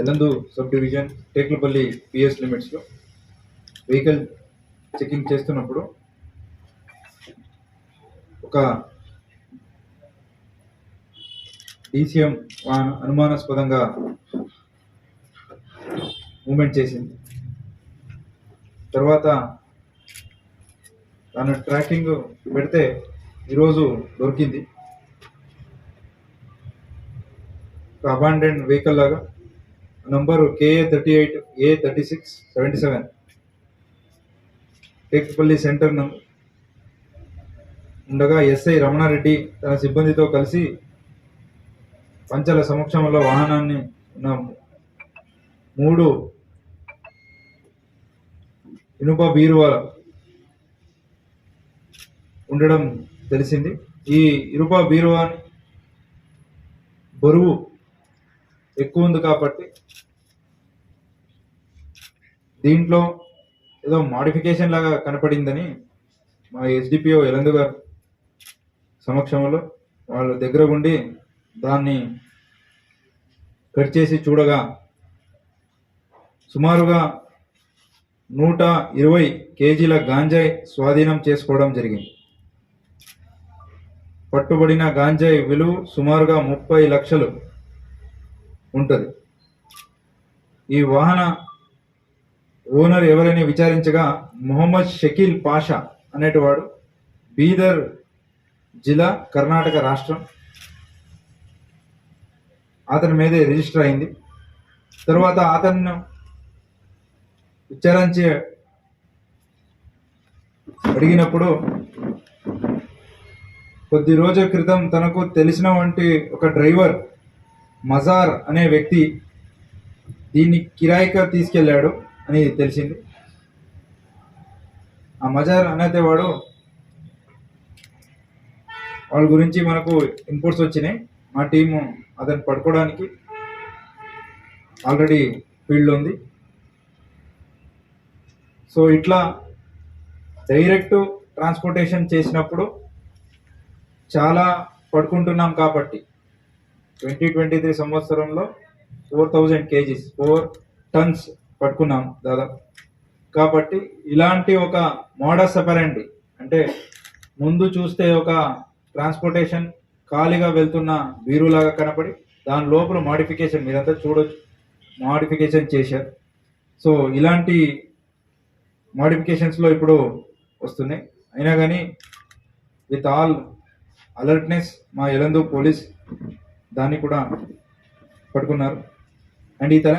Yellandu sub division Tekulapalli PS లిమిట్స్లో vehicle checking చేస్తున్నప్పుడు ఒక డీసీఎం వాహనం అనుమానాస్పదంగా మూమెంట్ చేసింది. తర్వాత తను ట్రాకింగ్ పెడితే ఈరోజు దొరికింది. ఒక అబాండెంట్ వెహికల్ లాగా నంబరు కేఏ థర్టీ ఎయిట్ ఏ thirty six seventy seven. టేక్పల్లి centre ఉండగా ఎస్ఐ రమణారెడ్డి తన సిబ్బందితో కలిసి పంచల సమక్షంలో వాహనాన్ని ఉన్న మూడు ఇనుప బీరువా ఉండడం తెలిసింది. ఈ ఇనుప బీరువా బరువు ఎక్కువ ఉంది కాబట్టి దీంట్లో ఏదో మాడిఫికేషన్ లాగా కనపడిందని మా ఎస్డిపిఓ ఎలందు గారు సమక్షంలో వాళ్ళ దగ్గర ఉండి దాన్ని కట్ చేసి చూడగా సుమారుగా నూట ఇరవై కేజీల గాంజాయి స్వాధీనం చేసుకోవడం జరిగింది. పట్టుబడిన గాంజాయి విలువ సుమారుగా ముప్పై లక్షలు. ఉంటుంది. ఈ వాహన ఓనర్ ఎవరని విచారించగా మొహమ్మద్ షకీల్ పాషా అనేటివాడు బీదర్ జిల్లా కర్ణాటక రాష్ట్రం. అతని మీదే రిజిస్టర్ అయింది. తర్వాత అతను విచారించి అడిగినప్పుడు కొద్ది రోజుల క్రితం తనకు తెలిసిన వంటి ఒక డ్రైవర్ మజార్ అనే వ్యక్తి దీన్ని కిరాయిగా తీసుకెళ్ళాడు అని తెలిసింది. ఆ మజార్ అనేది వాడు వాళ్ళ గురించి మనకు ఇన్పుట్స్ వచ్చినాయి. మా టీము అతను పడుకోవడానికి ఆల్రెడీ ఫీల్డ్ ఉంది. సో ఇట్లా డైరెక్ట్ ట్రాన్స్పోర్టేషన్ చేసినప్పుడు చాలా పడుకుంటున్నాం కాబట్టి ట్వంటీ ట్వంటీ త్రీ సంవత్సరంలో four thousand kgs four tons పట్టుకున్నాం దాదాపు. కాబట్టి ఇలాంటి ఒక మోడస్ సపరండి అంటే ముందు చూస్తే ఒక ట్రాన్స్పోర్టేషన్ ఖాళీగా వెళ్తున్న బీరులాగా కనపడి దాని లోపల మాడిఫికేషన్ మీరంతా చూడొచ్చు. మాడిఫికేషన్ చేశారు. సో ఇలాంటి మాడిఫికేషన్స్లో ఇప్పుడు వస్తున్నాయి. అయినా కానీ విత్ ఆల్ అలర్ట్నెస్ మా ఎలందు పోలీస్ దాన్ని కూడా పట్టుకున్నారు. అండ్ ఈ తెలంగాణ